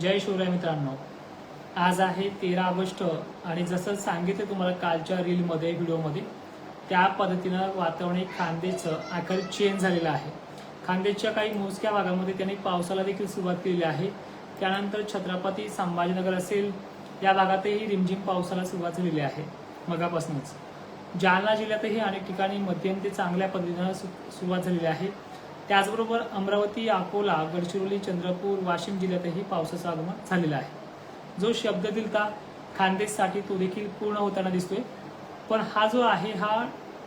जय शिवराय मित्रांनो. आज आहे तेरा ऑगस्ट आणि जसं सांगितलं तुम्हाला कालच्या रीलमध्ये व्हिडिओमध्ये त्या पद्धतीनं वातावरण खांदेचं आकार चेंज झालेलं आहे. खांदेच्या काही मोजक्या भागामध्ये त्यांनी पावसाला देखील सुरुवात केलेली आहे. त्यानंतर छत्रपती संभाजीनगर असेल या भागातही रिमझिम पावसाला सुरुवात झालेली आहे मगापासूनच. जालना जिल्ह्यातही अनेक ठिकाणी मध्यम ते चांगल्या पद्धतीनं सु- सुरुवात झालेली आहे. त्याचबरोबर अमरावती अकोला गडचिरोली चंद्रपूर वाशिम जिल्ह्यातही पावसाचं आगमन झालेलं आहे. जो शब्द दिलता खानदेशसाठी तो देखील पूर्ण होताना दिसतोय. पण हा जो आहे हा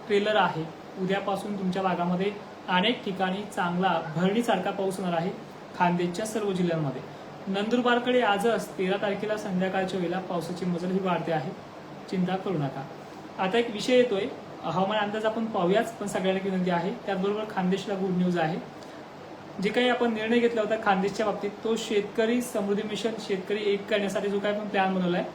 ट्रेलर आहे उद्यापासून तुमच्या भागामध्ये अनेक ठिकाणी चांगला भरणीसारखा पाऊस होणार आहे खानदेशच्या सर्व जिल्ह्यांमध्ये. नंदुरबारकडे आजच तेरा तारखेला संध्याकाळच्या वेळेला पावसाची मजल ही वाढते आहे. चिंता करू नका. आता एक विषय येतोय हवामान अंदाज आपण पाहूयाच पण सगळ्यांना विनंती आहे. त्याचबरोबर खानदेशला गुड न्यूज आहे. जे काही आपण निर्णय घेतला होता खानदेशच्या बाबतीत तो शेतकरी समृद्धी मिशन शेतकरी एक करण्यासाठी जो काही आपण प्लॅन बनवला आहे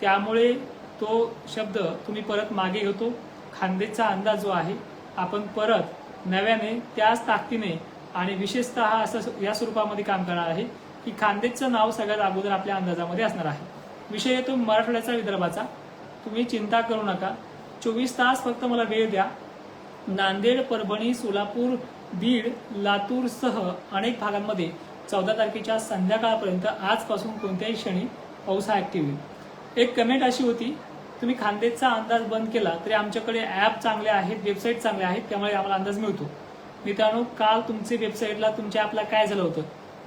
त्यामुळे तो शब्द तुम्ही परत मागे घेतो. खानदेशचा अंदाज जो आहे आपण परत नव्याने त्याच ताकदीने आणि विशेषतः असं या स्वरूपामध्ये काम करणार आहे की खानदेशचं नाव सगळ्यात अगोदर आपल्या अंदाजामध्ये असणार आहे. विषय येतो मराठवाड्याचा विदर्भाचा. तुम्ही चिंता करू नका. चोवीस तास फक्त मला वेळ द्या. नांदेड परभणी सोलापूर बीड लातूरसह अनेक भागांमध्ये चौदा तारखेच्या संध्याकाळपर्यंत आजपासून कोणत्याही क्षणी पाऊस हा ॲक्टिव्ह होईल एक कमेंट अशी होती तुम्ही खानदेशचा अंदाज बंद केला तरी आमच्याकडे ॲप चांगले आहेत वेबसाईट चांगले आहेत त्यामुळे आम्हाला अंदाज मिळतो. मित्रांनो काल तुमचे वेबसाईटला तुमच्या ॲपला काय झालं होतं?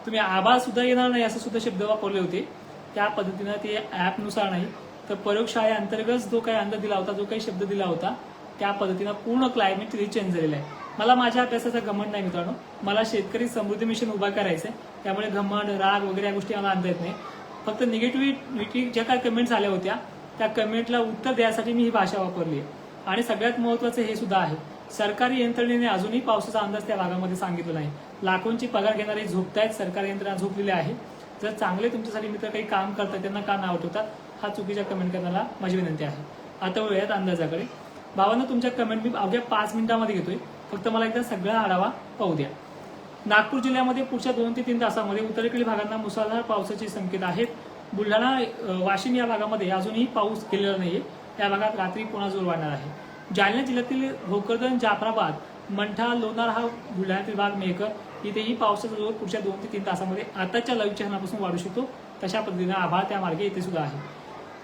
तुम्ही आभाळ सुद्धा येणार नाही असं सुद्धा शब्द वापरले होते. त्या पद्धतीनं ते ॲपनुसार नाही तर प्रयोगशाळेअंतर्गत जो काही अंदाज दिला होता जो काही शब्द दिला होता त्या पद्धतीनं पूर्ण क्लायमेट तिथे चेंज झालेलं आहे. मला माझ्या अभ्यासाचा घमंड नाही मित्रांनो. मला शेतकरी समृद्धी मिशन उभा करायचं आहे त्यामुळे घमंड राग वगैरे या गोष्टी मला आणता येत नाही. फक्त निगेटिव्हिटी ज्या काही कमेंट्स आल्या होत्या त्या कमेंटला उत्तर द्यायसाठी मी ही भाषा वापरली आहे. आणि सगळ्यात महत्वाचं हे सुद्धा आहे. सरकारी यंत्रणेने अजूनही पावसाचा अंदाज त्या भागामध्ये सांगितला नाही लाखोंची पगार घेणारे झोपतायत सरकारी यंत्रणा झोपलेली आहे. जर चांगले तुमच्यासाठी मित्र काही काम करतात त्यांना का नाव ठेवतात? हा चुकीच्या कमेंट करण्याला माझी विनंती आहे. आता वळूयात अंदाजाकडे. भावानं तुमच्या कमेंट मी अवघ्या पाच मिनिटामध्ये घेतोय. फक्त मला एकदा सगळा आढावा पाहू द्या. नागपूर जिल्ह्यामध्ये पुढच्या दोन ते तीन तासामध्ये उत्तरेकडील भागांना मुसळधार पावसाचे संकेत आहेत. बुलढाणा वाशिम या भागामध्ये अजूनही पाऊस गेलेला नाहीये. त्या भागात रात्री पुन्हा जोर वाढणार आहे. जालना जिल्ह्यातील भोकरदन जाफराबाद मंठा लोणार हा बुलढाण्यातील भाग मेहकर. इथेही पावसाचा जोर पुढच्या दोन ते तीन तासामध्ये आताच्या लाईव्ह वाढू शकतो. तशा पद्धतीने आभाळ त्या मार्गे इथे सुद्धा आहे.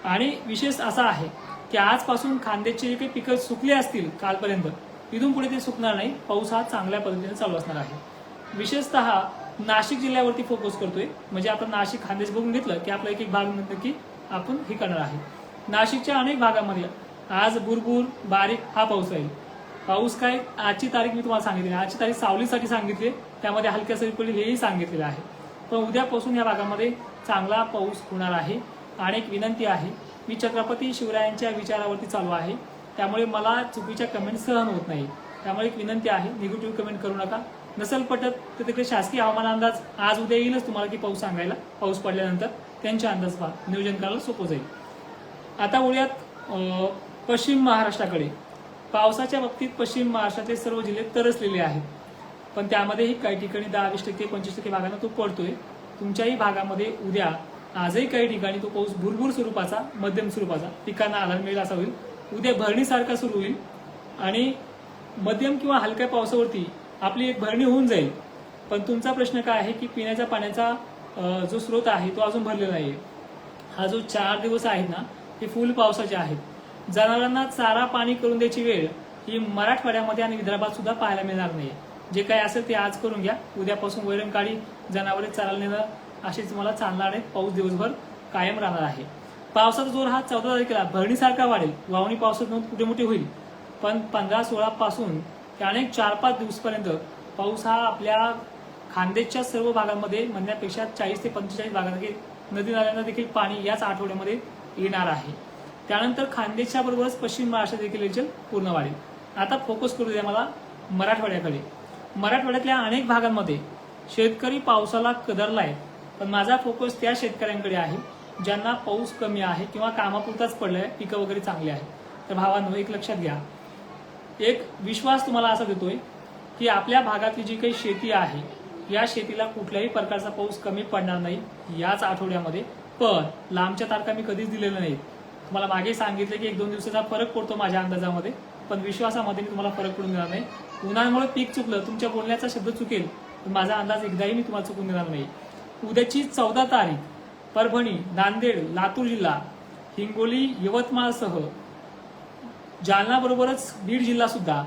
आणि विशेष असा आहे की आजपासून खांद्याची जे काही पिकं सुकली असतील कालपर्यंत इथून पुढे ते सुकणार नाही. पाऊस हा चांगल्या पद्धतीने चालू असणार आहे. विशेषतः नाशिक जिल्ह्यावरती फोकस करतोय. म्हणजे आपण नाशिक खानदेश बघून घेतलं की आपला एक एक भाग नक्की आपण हे करणार आहे. नाशिकच्या अनेक भागामध्ये आज भुरभूर बारीक हा पाऊस राहील. पाऊस काय? आजची तारीख मी तुम्हाला सांगितली आजची तारीख सावलीसाठी सांगितली त्यामध्ये हलक्या सरी पडली हेही सांगितलेलं आहे. पण उद्यापासून या भागामध्ये चांगला पाऊस होणार आहे. आणि एक विनंती आहे मी छत्रपती शिवरायांच्या विचारावरती चालू आहे. त्यामुळे मला चुकीच्या कमेंट सहन होत नाही त्यामुळे एक विनंती आहे निगेटिव्ह कमेंट करू नका. नसेल पटत तर तिकडे शासकीय हवामान अंदाज आज उद्या येईलच तुम्हाला की पाऊस सांगायला पाऊस पडल्यानंतर. त्यांचे अंदाज पहा. नियोजन करायला सोपं जाईल. आता वळूयात पश्चिम महाराष्ट्राकडे. पावसाच्या बाबतीत पश्चिम महाराष्ट्रातले सर्व जिल्हे तरसलेले आहेत. पण त्यामध्येही काही ठिकाणी दहा वीस टक्के पंचवीस टक्के भागांना तो पडतोय. तुमच्याही भागामध्ये उद्या आजही काही ठिकाणी तो पाऊस भुरभूर स्वरूपाचा मध्यम स्वरूपाचा पिकांना आधार मिळेल असा होईल. उद्या भरणीसारखा सुरू होईल आणि मध्यम किंवा हलक्या पावसावरती आपली एक भरणी होऊन जाईल. पण तुमचा प्रश्न काय आहे की पिण्याच्या पाण्याचा जो स्रोत आहे तो अजून भरलेला नाहीये हा जो चार दिवस आहेत ना हे फुल पावसाचे आहेत. जनावरांना चारा पाणी करून द्यायची वेळ ही मराठवाड्यामध्ये आणि विदर्भात सुद्धा पाहायला मिळणार नाही जे काही असेल ते आज करून घ्या. उद्यापासून वैरण काढी जनावरे चारायला नेणं असे तुम्हाला चालणार आहे पाऊस दिवसभर कायम राहणार आहे. पावसाचा जोर हा चौदा तारखेला भरणीसारखा वाढेल. वावणी पावसात नोंद कुठे मोठी होईल? पण पंधरा सोळा पासून ते अनेक चार पाच दिवसपर्यंत पाऊस हा आपल्या खानदेशच्या सर्व भागांमध्ये म्हणण्यापेक्षा चाळीस ते पंचेचाळीस भागांमध्ये नदी नाल्यांना देखील पाणी याच आठवड्यामध्ये येणार आहे. त्यानंतर खानदेशच्या बरोबरच पश्चिम महाराष्ट्र देखील याचे पूर्ण वाढेल. आता फोकस करू द्या मला मराठवाड्याकडे. मराठवाड्यातल्या अनेक भागांमध्ये शेतकरी पावसाला कदरला आहे पण माझा फोकस त्या शेतकऱ्यांकडे आहे ज्यांना पाऊस कमी आहे किंवा कामापुरताच पडलाय पिकं वगैरे चांगली आहे तर भावांनो एक लक्षात घ्या. एक विश्वास तुम्हाला असा देतोय की आपल्या भागातली जी काही शेती आहे या शेतीला कुठल्याही प्रकारचा पाऊस कमी पडणार नाही याच आठवड्यामध्ये. पण लांबच्या तारखा मी कधीच दिलेल्या नाहीत. तुम्हाला मागे सांगितलं की एक दोन दिवसाचा फरक पडतो माझ्या अंदाजामध्ये पण विश्वासामध्ये मी तुम्हाला फरक पडून देणार नाही. उन्हाळ्यामुळे पीक चुकलं तुमच्या बोलण्याचा शब्द चुकेल पण माझा अंदाज एकदाही मी तुम्हाला चुकून देणार नाही. उद्याची चौदा तारीख परभणी नांदेड लातूर जिल्हा हिंगोली यवतमाळसह. जालनाबरोबरच बीड जिल्हा सुद्धा.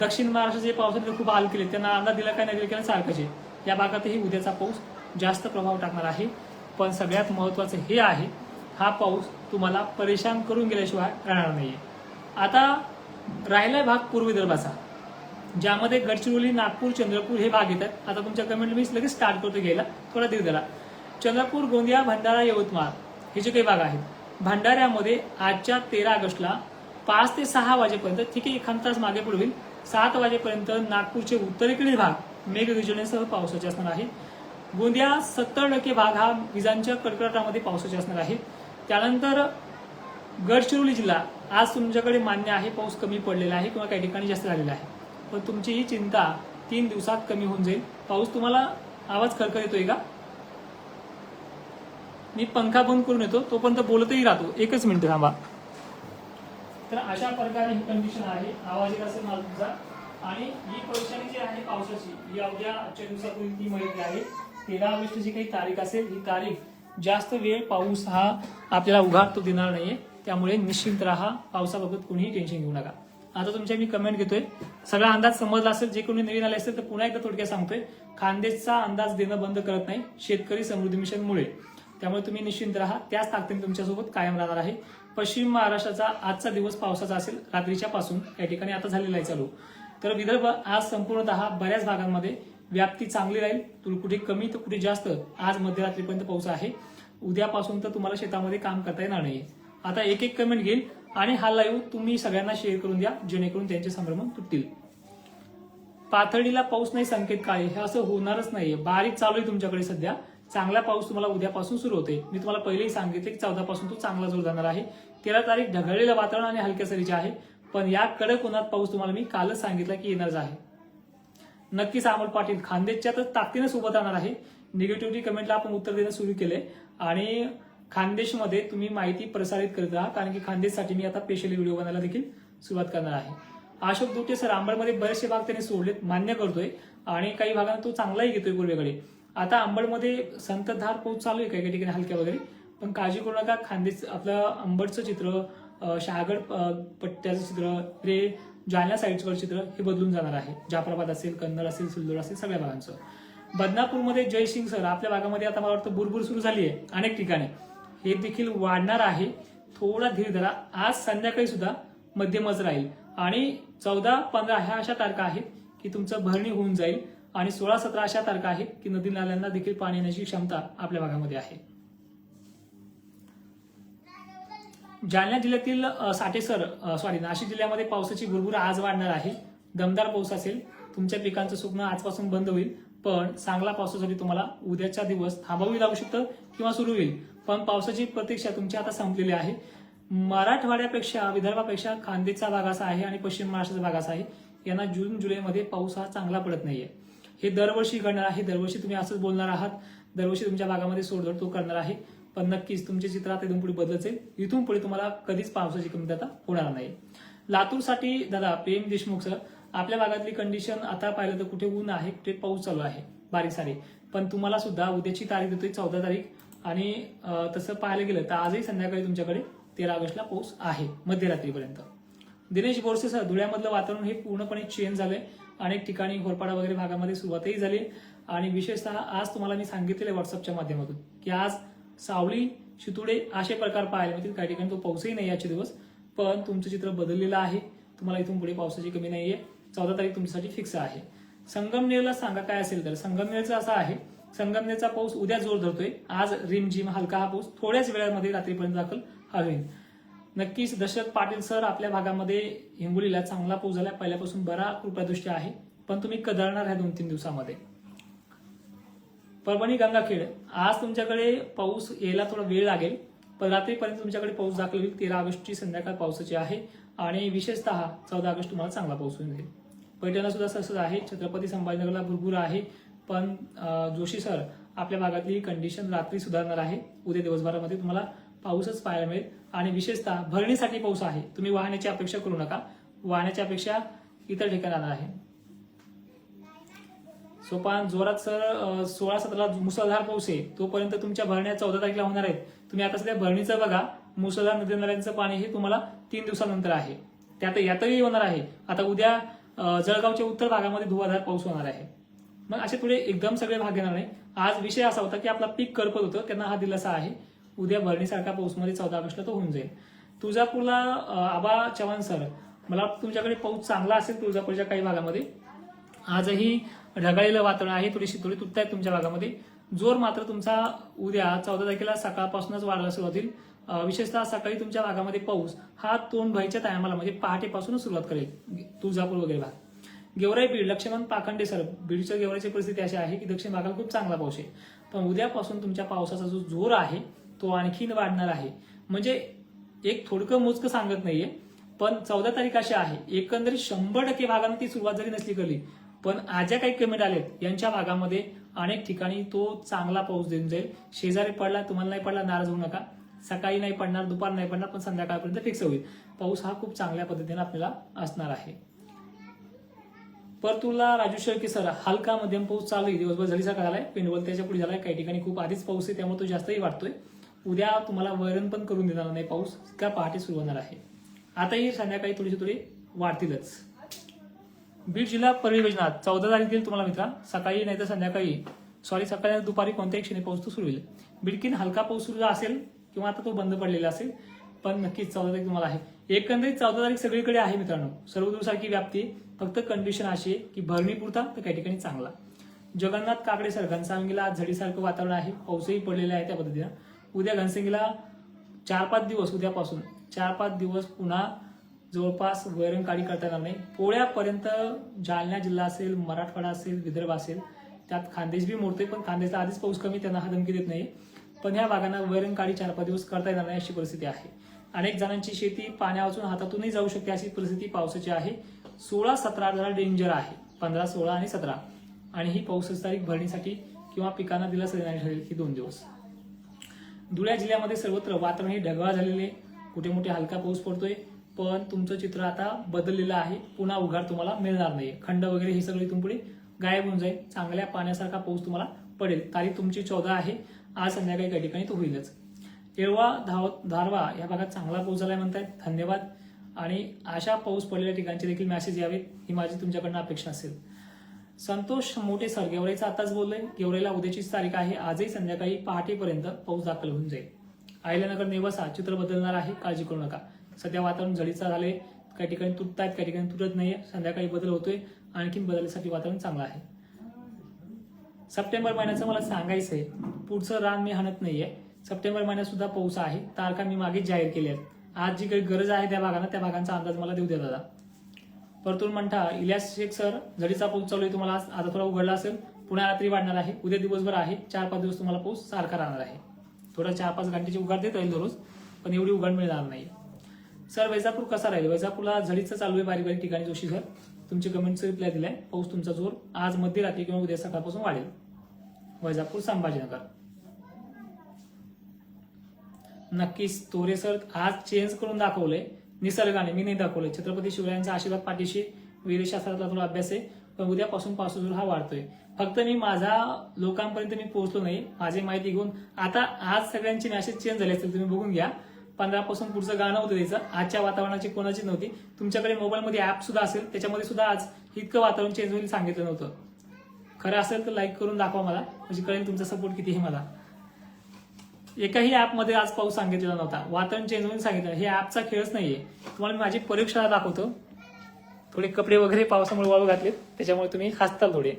दक्षिण महाराष्ट्राचे पावसाने खूप हाल केले त्यांना अंदाज दिला काय नाही दिला काय आहे या भागातही उद्याचा पाऊस जास्त प्रभाव टाकणार आहे. पण सगळ्यात महत्वाचं हे आहे हा पाऊस तुम्हाला परेशान करून गेल्याशिवाय राहणार नाहीये. आता राहिलाय भाग पूर्व विदर्भाचा ज्यामध्ये गडचिरोली नागपूर चंद्रपूर हे भाग येतात. आता तुमच्या कमेंट मी लगेच स्टार्ट करतो घ्यायला. थोडा धीर धरा चंद्रपूर गोंदिया भंडारा यवतमाळ हे जे काही भाग आहेत भंडाऱ्यामध्ये आजच्या तेरा ऑगस्टला पाच ते सहा वाजेपर्यंत ठीक आहे एखाद तास मागे पुढे होईल सात वाजेपर्यंत नागपूरचे उत्तरेकडील भाग मेघगर्जनेसह पावसाचे असणार आहे. गोंदिया सत्तर टक्के भाग हा विजांच्या कडकडाटामध्ये पावसाचे असणार आहे. त्यानंतर गडचिरोली जिल्हा आज तुमच्याकडे मान्य आहे पाऊस कमी पडलेला आहे किंवा काही ठिकाणी जास्त झालेला आहे. पण तुमची ही चिंता तीन दिवसात कमी होऊन जाईल. पाऊस तुम्हाला आवाज खरखर येतोय का? मी पंखा बंद करून येतो तोपर्यंत बोलतही राहतो. एकच मिनिट थांबा. तर अशा प्रकारे ही कंडिशन आहे. आवाज येत असेल मला तुमचा. आणि ही परेशानी जी आहे पावसाची ही अवघ्या आजच्या दिवसापूर्वी ती माहिती आहे. तेरा ऑगस्ट जी काही तारीख असेल ही तारीख जास्त वेळ पाऊस हा आपल्याला उघाड तो देणार नाहीये. त्यामुळे निश्चिंत राहा. पावसाबाबत कोणीही टेन्शन घेऊ नका. आता तुमच्या मी कमेंट घेतोय. सगळा अंदाज समजला असेल जे कोणी नवीन आले असेल तर पुन्हा एकदा थोडक्यात सांगतोय. खानदेशचा अंदाज देणं बंद करत नाही शेतकरी समृद्धी मिशनमुळे त्यामुळे तुम्ही निश्चिंत राहा त्याच ताकदीने तुमच्यासोबत कायम राहणार आहे. पश्चिम महाराष्ट्राचा आजचा दिवस पावसाचा असेल रात्रीच्या पासून या ठिकाणी आता झालेला आहे चालू. तर विदर्भ आज संपूर्णतः बऱ्याच भागांमध्ये व्याप्ती चांगली राहील. तुला कुठे कमी तर कुठे जास्त आज मध्यरात्रीपर्यंत पाऊस आहे. उद्यापासून तर तुम्हाला शेतामध्ये काम करता येणार नाही आता एक एक कमेंट घेईल. आणि हा लाईव्ह तुम्ही सगळ्यांना शेअर करून द्या जेणेकरून त्यांचे संभ्रम तुटतील. पाथर्डीला पाऊस नाही संकेत काय? हे असं होणारच नाहीये. बारीक चालू आहे तुमच्याकडे सध्या. चांगला पाऊस तुम्हाला उद्यापासून सुरू होते मी तुम्हाला पहिलेही सांगितले की चौदा पासून तो चांगला जोर जाणार आहे. तेरा तारीख ढगाळलेलं वातावरण आणि हलक्या सरीचे आहे. पण या कडक उन्हात पाऊस तुम्हाला मी कालच सांगितला की येणारच आहे. नक्कीच अमोल पाटील खानदेशच्या तर ताकदीने सोबत राहणार आहे. निगेटिव्हिटी कमेंटला आपण उत्तर देणं सुरू केले आणि खानदेशमध्ये तुम्ही माहिती प्रसारित करत राहा कारण की खानदेशसाठी मी आता स्पेशली व्हिडिओ बनायला देखील सुरुवात करणार आहे. अशोक दुटे सर अंबडमध्ये बरेचसे भाग त्यांनी सोडलेत मान्य करतोय आणि काही भागांना तो चांगलाही घेतोय पूर्वेकडे. आता अंबडमध्ये संततधार पाऊस चालू आहे काही काही ठिकाणी हलक्या वगैरे. पण काळजी करू नका खानदेश आपलं अंबडचं चित्र शहागड पट्ट्याचं चित्र रे जालना साईडचं चित्र हे बदलून जाणार आहे. जाफराबाद असेल कन्नड असेल सिल्लोड असेल सगळ्या भागांचं. बदनापूरमध्ये जयसिंग सर आपल्या भागामध्ये आता मला वाटतं बुरबुर सुरू झाली आहे अनेक ठिकाणी. हे देखील वाढणार आहे. थोडा धीर धरा. आज संध्याकाळी सुद्धा मध्यमच राहील. आणि चौदा पंधरा ह्या अशा तारखा आहेत की तुमचं भरणी होऊन जाईल. आणि सोळा सतरा अशा तारखा आहेत की नदी नाल्यांना देखील पाणी येण्याची क्षमता आपल्या भागामध्ये आहे. जालना जिल्ह्यातील साठेसर सॉरी नाशिक जिल्ह्यामध्ये पावसाची भरपूर आज वाढणार आहे. दमदार पाऊस असेल. तुमच्या पिकांचं सुकणं आजपासून बंद होईल. पण चांगला पावसासाठी तुम्हाला उद्याचा दिवस थांबावी लागू शकतं. किंवा सुरू होईल. पण पावसाची प्रतीक्षा तुमची आता संपलेली आहे. मराठवाड्यापेक्षा विदर्भापेक्षा खानदेशचा भाग असा आहे आणि पश्चिम महाराष्ट्राचा भाग असा आहे. यांना जून जुलैमध्ये पाऊस हा चांगला पडत नाहीये. हे दरवर्षी घडणार आहे. दरवर्षी तुम्ही असंच बोलणार आहात. दरवर्षी तुमच्या भागामध्ये सोडधोड तो करणार आहे. पण नक्कीच तुमचे चित्र आता इथून पुढे बदलत जाईल. इथून पुढे तुम्हाला कधीच पावसाची कमतरता होणार नाही. लातूरसाठी दादा प्रेम देशमुख सर आपल्या भागातली कंडिशन आता पाहिलं तर कुठे ऊन आहे कुठे पाऊस चालू आहे. बारीक सारी पण तुम्हाला सुद्धा उद्याची तारीख देतोय चौदा तारीख. आणि तसं पाहायला गेलं तर आजही संध्याकाळी तुमच्याकडे तेरा ऑगस्टला पाऊस आहे मध्यरात्रीपर्यंत. दिनेश बोरसे सर धुळ्यामधलं वातावरण हे पूर्णपणे चेंज झालंय अनेक ठिकाणी घोरपाडा वगैरे भागामध्ये सुरुवातही झाली आणि विशेषतः आज तुम्हाला मी सांगितलेलं व्हॉट्सअपच्या माध्यमातून की आज सावली चितुडे असे प्रकार पाहायला मिळतील. काही ठिकाणी तो पाऊसही नाही याचे दिवस पण तुमचं चित्र बदललेलं आहे. तुम्हाला इथून पुढे पावसाची कमी नाही आहे चौदा तारीख तुमच्यासाठी फिक्स आहे. संगमनेरला सांगा काय असेल तर संगमनेरचं असं आहे संगमनेरचा पाऊस उद्या जोर धरतोय. आज रिमझिम हलका हा पाऊस थोड्याच वेळामध्ये रात्रीपर्यंत दाखल हा होईल नक्कीच दशरथ पाटील सर आपल्या भागामध्ये हिंगोलीला चांगला पाऊस झाला. पहिल्यापासून बरा कृपादृष्टी आहे. पण तुम्ही कदळणार ह्या दोन तीन दिवसामध्ये. परभणी गंगाखेड आज तुमच्याकडे पाऊस यायला थोडा वेळ लागेल. पण रात्रीपर्यंत तुमच्याकडे पाऊस दाखल होईल. तेरा ऑगस्टची संध्याकाळ पावसाची आहे. आणि विशेषतः चौदा ऑगस्ट तुम्हाला चांगला पाऊस होईल. पैठणला सुद्धा तसंच आहे. छत्रपती संभाजीनगरला भुरभुरा आहे. पण जोशी सर आपल्या भागातली कंडिशन रात्री सुधारणार आहे. उद्या दिवसभरामध्ये तुम्हाला पाऊसच पाहायला मिळेल. आणि विशेषतः भरणीसाठी पाऊस आहे. तुम्ही वाहण्याची अपेक्षा करू नका. वाहण्याची अपेक्षा इतर ठिकाणी आहे. सोपान जोरात सर सोळा सतरा मुसळधार पाऊस आहे. तोपर्यंत तुमच्या भरण्या चौदा तारखेला होणार आहेत. तुम्ही आता सध्या भरणीचं बघा. मुसळधार नदी नाल्यांचं पाणी हे तुम्हाला तीन दिवसानंतर आहे. त्यात यातही होणार आहे. आता उद्या जळगावच्या उत्तर भागामध्ये धुवाधार पाऊस होणार आहे. मग असे थोडे एकदम सगळे भाग येणार नाही. आज विषय असा होता की आपला पीक करपत होतं त्यांना हा दिलासा आहे. उद्या भरणीसारखा पाऊसमध्ये चौदा ऑगस्टला तो होऊन जाईल. तुळजापूरला आबा चव्हाण सर मला तुमच्याकडे पाऊस चांगला असेल तुळजापूरच्या काही भागामध्ये. आजही ढगाळलेलं वातावरण आहे थोडीशी थोडी तुटत आहेत तुमच्या भागामध्ये. जोर मात्र तुमचा उद्या चौदा तारखेला सकाळपासूनच वाढायला सुरुवात होईल. विशेषतः सकाळी तुमच्या भागामध्ये पाऊस हा तोंड भयच्या टायमाला म्हणजे पहाटेपासूनच सुरुवात करेल. तुळजापूर वगैरे भाग. गेवराई बीड लक्ष्मण पाखंडे सर बीडच्या गेवराईची परिस्थिती अशी आहे की दक्षिण भागाला खूप चांगला पाऊस आहे. पण उद्यापासून तुमच्या पावसाचा जो जोर आहे तो आणखीन वाढणार आहे. म्हणजे एक थोडकं मोजकं सांगत नाहीये पण चौदा तारीख अशी आहे. एकंदरीत शंभर टक्के भागांना ती सुरुवात जरी नसली कळली पण आज ज्या काही कमेंट आलेत यांच्या भागामध्ये अनेक ठिकाणी तो चांगला पाऊस देऊन जाईल. शेजारी पडला तुम्हाला नाही पडला नाराज होऊ नका. सकाळी नाही पडणार दुपार नाही पडणार पण संध्याकाळपर्यंत फिक्स होईल. पाऊस हा खूप चांगल्या पद्धतीने आपल्याला असणार आहे. परतूरला राजू शेळके सर हलका मध्यम पाऊस चालू आहे. दिवसभर झडीसारखा झालाय पेंडवल त्याच्या पुढे झालाय. काही ठिकाणी खूप आधीच पाऊस आहे त्यामुळे तो जास्तही वाढतोय. उद्या तुम्हाला वैरण पण करून देणार नाही पाऊस. का पहाटे सुरू होणार आहे. आताही संध्याकाळी थोडीशी थोडी वाढतीलच. बीड जिल्हा परिवेशनात चौदा तारखेला तुम्हाला मित्रा सकाळी नाही तर संध्याकाळी सॉरी सकाळी दुपारी कोणत्याही क्षणी पाऊस तो सुरू होईल. बिडकीन हलका पाऊस सुरू असेल किंवा आता तो बंद पडलेला असेल पण नक्कीच चौदा तारीख तुम्हाला आहे. एकंदरीत चौदा तारीख सगळीकडे आहे मित्रांनो. सर्व सारखी व्याप्ती फक्त कंडिशन अशी आहे की भरणी पुरता तर काही ठिकाणी चांगला. जगन्नाथ काकडे सर घनसावंगीला आज झडीसारखं वातावरण आहे. पाऊसही पडलेला आहे त्या पद्धतीनं. उद्या घनसंगीला चार पाच दिवस उद्यापासून चार पाच दिवस पुन्हा जवळपास वैरण करता येणार नाही. पोळ्यापर्यंत जालना जिल्हा असेल मराठवाडा असेल विदर्भ असेल त्यात खानदेश बी मोडतोय पण खानदेशला आधीच पाऊस कमी त्यांना हा धमकी देत नाही पण ह्या भागांना वैरण चार पाच दिवस करता येणार नाही अशी परिस्थिती आहे. अनेक जणांची शेती पाण्यावाचून हातातूनही जाऊ शकते अशी परिस्थिती पावसाची आहे. सोळा सतरा जरा डेंजर आहे. पंधरा सोळा आणि सतरा. आणि ही पावसाची तारीख भरणीसाठी किंवा पिकांना दिलासा देणारी ठरेल ही दोन दिवस. धुळ्या जिल्ह्यामध्ये सर्वत्र वातावरण हे ढगाळ झालेले कुठे मोठे हलका पाऊस पडतोय. पण तुमचं चित्र आता बदललेलं आहे. पुन्हा उघाड तुम्हाला मिळणार नाही खंड वगैरे हे सगळं इथून पुढे गायब होऊन जाईल. चांगल्या पाण्यासारखा पाऊस तुम्हाला पडेल. तारीख तुमची चौदा आहे. आज संध्याकाळी काही ठिकाणी तो होईलच. केळवा धाव धारवा या भागात चांगला पाऊस झालाय म्हणतायत. धन्यवाद. आणि अशा पाऊस पडलेल्या ठिकाणचे देखील मॅसेज यावेत ही माझी तुमच्याकडनं अपेक्षा असेल. संतोष मोठे सर गेवराईचं आताच बोललोय. गेवराईला उद्याचीच तारीख आहे. आजही संध्याकाळी पहाटेपर्यंत पाऊस दाखल होऊन जाईल. आयल्यानगर नेवासा चित्र बदलणार आहे. काळजी करू नका. सध्या वातावरण झडीचं झाले काही ठिकाणी तुटत आहेत काही ठिकाणी तुटत नाहीये. संध्याकाळी बदल होतोय. आणखीन बदलण्यासाठी वातावरण चांगलं आहे. सप्टेंबर महिन्याचं मला सांगायचं आहे पुढचं रान मी हाणत नाहीये. सप्टेंबर महिन्यात सुद्धा पाऊस आहे. तारखा मी मागे जाहीर केल्या आहेत. आज जी काही गरज आहे त्या भागांना त्या भागांचा अंदाज मला देऊ द्या दादा. परतूर म्हणता इलियास शेख सर झडीचा पाऊस चालू आहे तुम्हाला आज- आता थोडा उघडला असेल. पुन्हा रात्री वाढणार आहे. उद्या दिवसभर आहे. चार पाच दिवस तुम्हाला पाऊस सारखा राहणार आहे. थोडा चार पाच घंटेची उघाड देत राहील दररोज पण एवढी उघाड मिळणार नाही. सर वैजापूर कसा राहील? वैजापूरला झडीचं चालू आहे बारीक बारीक ठिकाणी जोशी सर तुमचे कमेंटचं रिप्लाय दिलाय. पाऊस तुमचा जोर आज मध्यरात्री किंवा उद्या सकाळपासून वाढेल. वैजापूर संभाजीनगर. नक्कीच तोरे सर आज चेंज करून दाखवले. निसर्गाने मी नाही दाखवले. छत्रपती शिवरायांचा आशीर्वाद पाठीशी वीरशास्त्राचा थोडा अभ्यास आहे पण उद्यापासून पासून हा वाढतोय. फक्त मी माझा लोकांपर्यंत मी पोहोचलो नाही माझी माहिती घेऊन. आता आज सगळ्यांचे मॅसेज चेंज झाले असतील तुम्ही बघून घ्या. पंधरा पासून पुढचं गाणं होतं त्याचं. आजच्या वातावरणाची कोणाची नव्हती. तुमच्याकडे मोबाईलमध्ये ऍप सुद्धा असेल त्याच्यामध्ये सुद्धा आज इतकं वातावरण चेंज होईल सांगितलं नव्हतं. खरं असेल तर लाईक करून दाखवा मला. म्हणजे कळेल तुमचा सपोर्ट किती आहे मला. एकाही ऍपमध्ये आज पाऊस सांगितलेला नव्हता. वातावरण चेंज होऊन सांगितलं. हे ऍपचा खेळच नाहीये. तुम्हाला मी माझी परीक्षा दाखवतो. थोडे कपडे वगैरे पावसामुळे वाळू घातलेत. त्याच्यामुळे तुम्ही हसताल थोडे.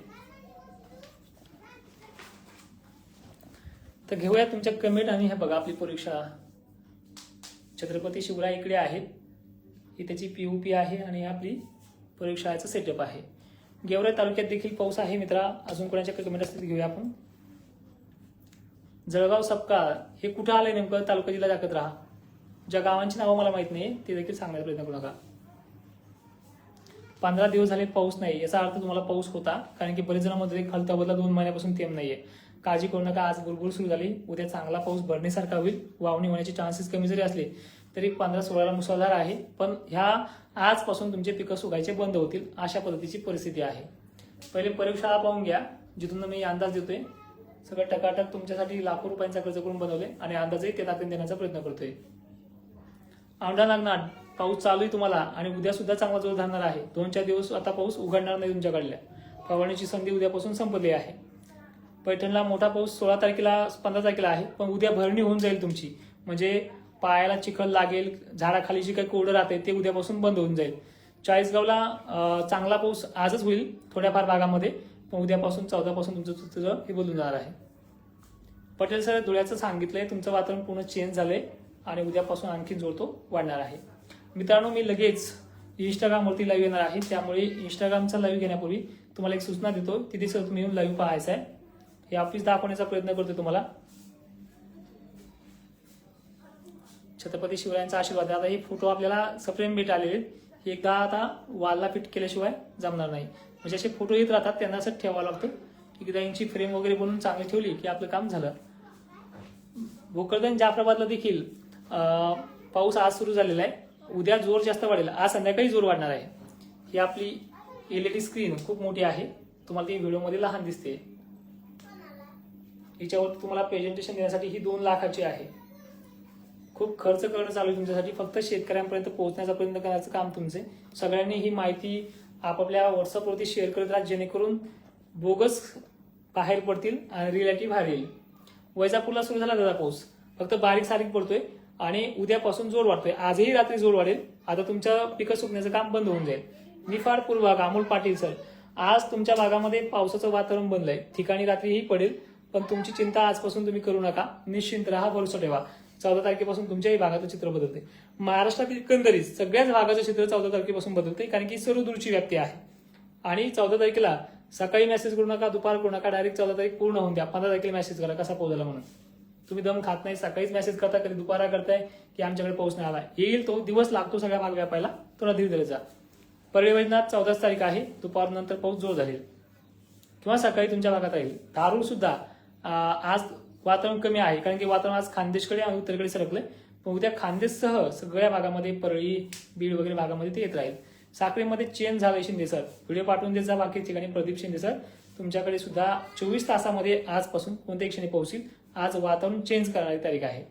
तर घेऊया तुमच्या कमेंट आणि हे बघा आपली परीक्षा. छत्रपती शिवराय इकडे आहेत ही त्याची पी पी आहे आणि आपली प्रयोगशाळेचं सेटअप आहे. गेवराई तालुक्यात देखील पाऊस आहे मित्रा. अजून कोणाच्या कमेंट असतील घेऊया आपण. जळगाव सपकाळ हे कुठं आलंय नेमकं? तालुका जिल्हा दाखवत राहा. ज्या गावांची नावं मला माहीत नाही ते देखील सांगण्याचा प्रयत्न करू नका. पंधरा दिवस झाले पाऊस नाही याचा अर्थ तुम्हाला पाऊस होता कारण की बरेच जणांमध्ये मध्ये बदला दोन महिन्यापासून थेंब नाहीये. काळजी करू नका आज गुरगुर सुरू झाली. उद्या चांगला पाऊस भरण्यासारखा होईल. वावणी होण्याचे चान्सेस कमी जरी असले तरी पंधरा सोळाला मुसळधार आहे. पण ह्या आजपासून तुमचे पिकं सुगायचे बंद होतील अशा पद्धतीची परिस्थिती आहे. पहिले प्रयोगशाळा पाहून घ्या जिथून मी अंदाज देतोय. सगळं टकाटक तुमच्यासाठी लाखो रुपयांचा खर्च करून बनवले आणि अंदाजही ते दाखवून देण्याचा प्रयत्न करतोय. औंढा नागनाथ पाऊस चालू आहे तुम्हाला आणि उद्या सुद्धा चांगला जोर धरणार आहे. दोन चार दिवस आता पाऊस उघडणार नाही तुमच्याकडल्या फवारणीची संधी उद्यापासून संपली आहे. पैठणला मोठा पाऊस सोळा तारखेला पंधरा तारखेला आहे पण उद्या भरणी होऊन जाईल तुमची. म्हणजे पायाला चिखल लागेल झाडाखाली जी काही कोरडं राहते ते उद्यापासून बंद होऊन जाईल. चाळीसगावला चांगला पाऊस आजच होईल थोड्याफार भागामध्ये. मग उद्यापासून चौदापासून तुमचं तुझं हे बदलून जाणार आहे. पटेल सर धुळ्याचं सांगितलंय तुमचं वातावरण पूर्ण चेंज झालंय आणि उद्यापासून आणखी जोर तो वाढणार आहे. मित्रांनो मी लगेच इंस्टाग्रामवरती लाईव्ह येणार आहे. त्यामुळे इंस्टाग्रामचा लाईव्ह घेण्यापूर्वी तुम्हाला एक सूचना देतो. तिथे सर तुम्ही येऊन लाईव्ह पाहायचा आहे. हे ऑफिस दाखवण्याचा प्रयत्न करतो तुम्हाला. छत्रपती शिवरायांचा आशीर्वाद. आता हे फोटो आपल्याला सप्रेम भेट आलेले आहेत. हे एकदा आता वालला फिट केल्याशिवाय जमणार नाही. म्हणजे असे फोटो येत राहतात त्यांना असं ठेवावं लागतं एकदा यांची फ्रेम वगैरे बनवून चांगली ठेवली की आपलं काम झालं. भोकरदन जाफराबादला देखील पाऊस आज सुरू झालेला आहे. उद्या जोर जास्त वाढेल. आज संध्याकाळी जोर वाढणार आहे. ही आपली एलईडी स्क्रीन खूप मोठी आहे. तुम्हाला ती व्हिडिओमध्ये लहान दिसते. हिच्यावर तुम्हाला प्रेझेंटेशन देण्यासाठी ही दोन लाखाची आहे. खूप खर्च करणं चालू आहे तुमच्यासाठी. फक्त शेतकऱ्यांपर्यंत पोहोचण्याचा प्रयत्न करण्याचं काम तुमचे सगळ्यांनी ही माहिती आपापल्या व्हॉट्सअपवरती शेअर करत राहा जेणेकरून बोगस बाहेर पडतील आणि रियालिटी बाहेर येईल. वैजापूरला सुरू झाला दादा पाऊस. फक्त बारीक सारीक पडतोय आणि उद्यापासून जोर वाढतोय. आजही रात्री जोर वाढेल. आता तुमचं पिकं सुकण्याचं काम बंद होऊन जाईल. निफाड पूर्वभाग अमोल पाटील सर. आज तुमच्या भागामध्ये पावसाचं वातावरण बनलंय. ठिकाणी रात्रीही पडेल पण तुमची चिंता आजपासून तुम्ही करू नका. निश्चिंत राहा भरोसा ठेवा. चौदा तारखेपासून तुमच्याही भागाचं चित्र बदलते महाराष्ट्रातील एकंदरीत सगळ्याच भागाचं चित्र चौदा तारखेपासून बदलते कारण की सर्व दूरची व्याप्ती आहे. आणि चौदा तारखेला सकाळी मेसेज करू नका दुपार करू नका डायरेक्ट चौदा तारीख पूर्ण होऊन द्या. पंधरा तारखेला मेसेज करा कसा पोहोचला म्हणून. तुम्ही दम खात नाही सकाळीच मेसेज करता कधी दुपारा करताय की आमच्याकडे पाऊस नाही आला येईल तो दिवस लागतो सगळ्या भाग व्यापायला तो धीर धीरे जा. परळी वैजनाथ चौदाच तारीख आहे दुपारनंतर पाऊस जोर झालेल किंवा सकाळी तुमच्या भागात राहील. धारूर सुद्धा आज वातावरण कमी आहे. कारण की वातावरण आज खानदेशकडे आणि उत्तरेकडे सरकलंय. पण उद्या खानदेशसह सगळ्या भागामध्ये परळी बीड वगैरे भागामध्ये ते येत राहील. साखरेमध्ये चेंज झालंय शिंदे सर. व्हिडिओ पाठवून देत जा बाकी ठिकाणी प्रदीप शिंदे सर. तुमच्याकडे सुद्धा चोवीस तासामध्ये आजपासून कोणत्याही क्षणी पोहोचतील आज वातावरण चेंज करणारी तारीख आहे.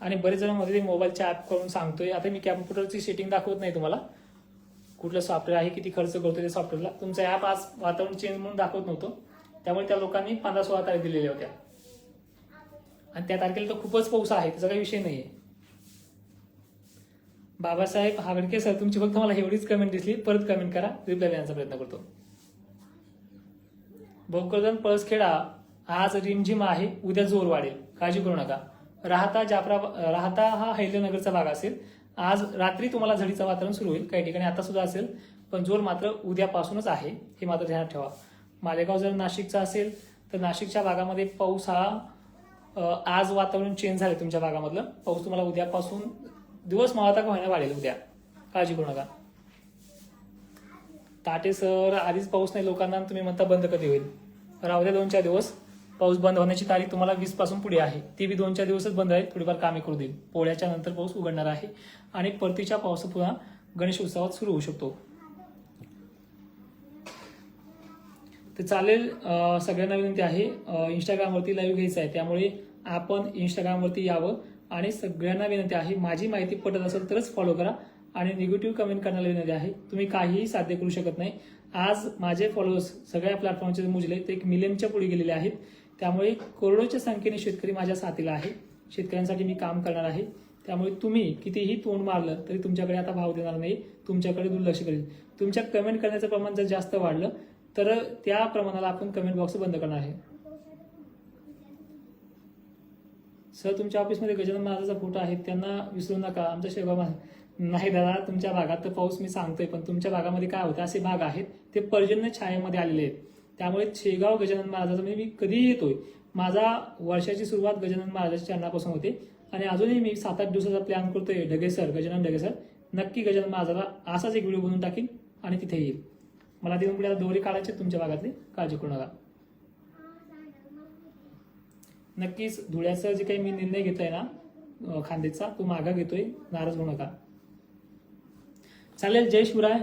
आणि बरेच जणमध्ये ते मोबाईलच्या ॲप करून सांगतोय. आता मी कॅम्प्युटरची सेटिंग दाखवत नाही तुम्हाला. कुठलं सॉफ्टवेअर आहे किती खर्च करतो त्या सॉफ्टवेअरला तुमचं ॲप आज वातावरण चेंज म्हणून दाखवत नव्हतं. त्यामुळे त्या लोकांनी पंधरा सोळा तारीख दिलेल्या होत्या. आणि त्या तारखेला तर खूपच पाऊस आहे त्याचा काही विषय नाही आहे बाबासाहेब हागडके सर तुमची फक्त मला एवढीच कमेंट दिसली परत कमेंट करा रिप्लाय देण्याचा प्रयत्न करतो. भोकरदन पळसखेडा आज रिमझिम आहे उद्या जोर वाढेल. काळजी करू नका. राहता जाफरा राहता हा हैदरनगरचा भाग असेल. आज रात्री तुम्हाला झडीचं वातावरण सुरू होईल. काही ठिकाणी आता सुद्धा असेल पण जोर मात्र उद्यापासूनच आहे हे मात्र ध्यानात ठेवा. मालेगाव जर नाशिकचा असेल तर नाशिकच्या भागामध्ये पाऊस हा आज वातावरण चेंज झालं तुमच्या भागामधलं. पाऊस तुम्हाला उद्यापासून दिवस मावळता का होईना वाढेल उद्या. काळजी करू नका. ताटे सर आधीच पाऊस नाही लोकांना तुम्ही म्हणता बंद कधी होईल? राहू द्या दोन चार दिवस. पाऊस बंद होण्याची तारीख तुम्हाला वीसपासून पुढे आहे. ती बी दोन चार दिवसच बंद आहे थोडीफार कामे करू देईल. पोळ्याच्या नंतर पाऊस उघडणार आहे आणि परतीच्या पावसा पुन्हा गणेश उत्सवात सुरू होऊ शकतो. ते चालेल सगळ्यांना विनंती आहे. इंस्टाग्रामवरती लाईव्ह घ्यायचं आहे. त्यामुळे आपण इंस्टाग्रामवरती यावं. आणि सगळ्यांना विनंती आहे माझी माहिती पटत असेल तरच फॉलो करा. आणि निगेटिव्ह कमेंट करण्याला विनंती आहे तुम्ही काहीही साध्य करू शकत नाही. आज माझे फॉलोअर्स सगळ्या प्लॅटफॉर्मचे मोजले ते एक मिलियनच्या पुढे गेलेले आहेत. त्यामुळे करोडोच्या संख्येने शेतकरी माझ्या साथीला आहे. शेतकऱ्यांसाठी मी काम करणार आहे. त्यामुळे तुम्ही कितीही तोंड मारलं तरी तुमच्याकडे आता भाव देणार नाही. तुमच्याकडे दुर्लक्ष करेल. तुमच्या कमेंट करण्याचं प्रमाण जर जास्त वाढलं तर त्या प्रमाणाला आपण कमेंट बॉक्स बंद करणार आहे. सर तुमच्या ऑफिसमध्ये गजानन महाराजाचा फोटो आहे त्यांना विसरू नका. आमच्या शेगाव नाही दादा तुमच्या भागात तर पाऊस मी सांगतोय पण तुमच्या भागामध्ये काय होतं? असे भाग आहेत ते पर्जन्य छायेमध्ये आलेले आहेत. त्यामुळे शेगाव गजानन महाराजाचा म्हणजे मी कधीही येतोय. माझा वर्षाची सुरुवात गजानन महाराजाच्या चरणापासून होते. आणि अजूनही मी सात आठ दिवसाचा प्लॅन करतोय. ढगे सर गजानन ढगे सर नक्की गजानन महाराजाला असाच एक व्हिडिओ बनवून टाकीन आणि तिथे येईल. मला देऊन पुढे दोरी काढायची तुमच्या भागातली. काळजी करू नका. नक्कीच धुळ्याचा जे काही मी निर्णय घेतलाय ना खांदेचा तो मागा घेतोय. नाराज होऊ नका. चालेल जय शिवराय.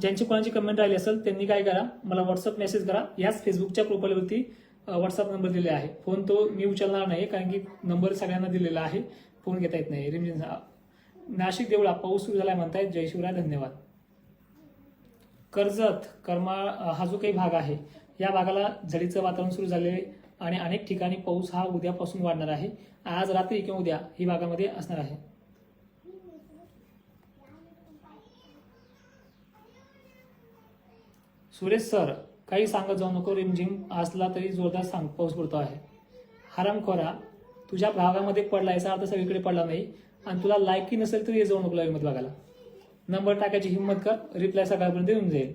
ज्यांची कोणाची कमेंट राहिली असेल त्यांनी काय करा मला व्हॉट्सअप मेसेज करा. याच फेसबुकच्या प्रोफाईलवरती व्हॉट्सअप नंबर दिले आहे. फोन तो मी उचलणार नाही कारण की नंबर सगळ्यांना दिलेला आहे. फोन घेता येत नाही. रिमझिम नाशिक देवळा पाऊस सुरू झाला म्हणतायत. जय शिवराय धन्यवाद. कर्जत करमाळ हा जो काही भाग आहे या भागाला झडीचं वातावरण सुरू झालेले आहे आणि अनेक ठिकाणी पाऊस हा उद्यापासून वाढणार आहे. आज रात्री किंवा उद्या ही भागामध्ये असणार आहे. सुरेश सर काही सांगत जाऊ नको रिमझिम असला तरी जोरदार सांग पाऊस पडतो आहे. हरामखोरा तुझ्या भागामध्ये पडला याचा अर्थ सगळीकडे पडला नाही. आणि तुला लायकी नसेल तरी जाऊ नको लाईव्हमध्ये बघायला. नंबर टाकायची हिंमत कर रिप्लाय सकाळपर्यंत येऊन जाईल.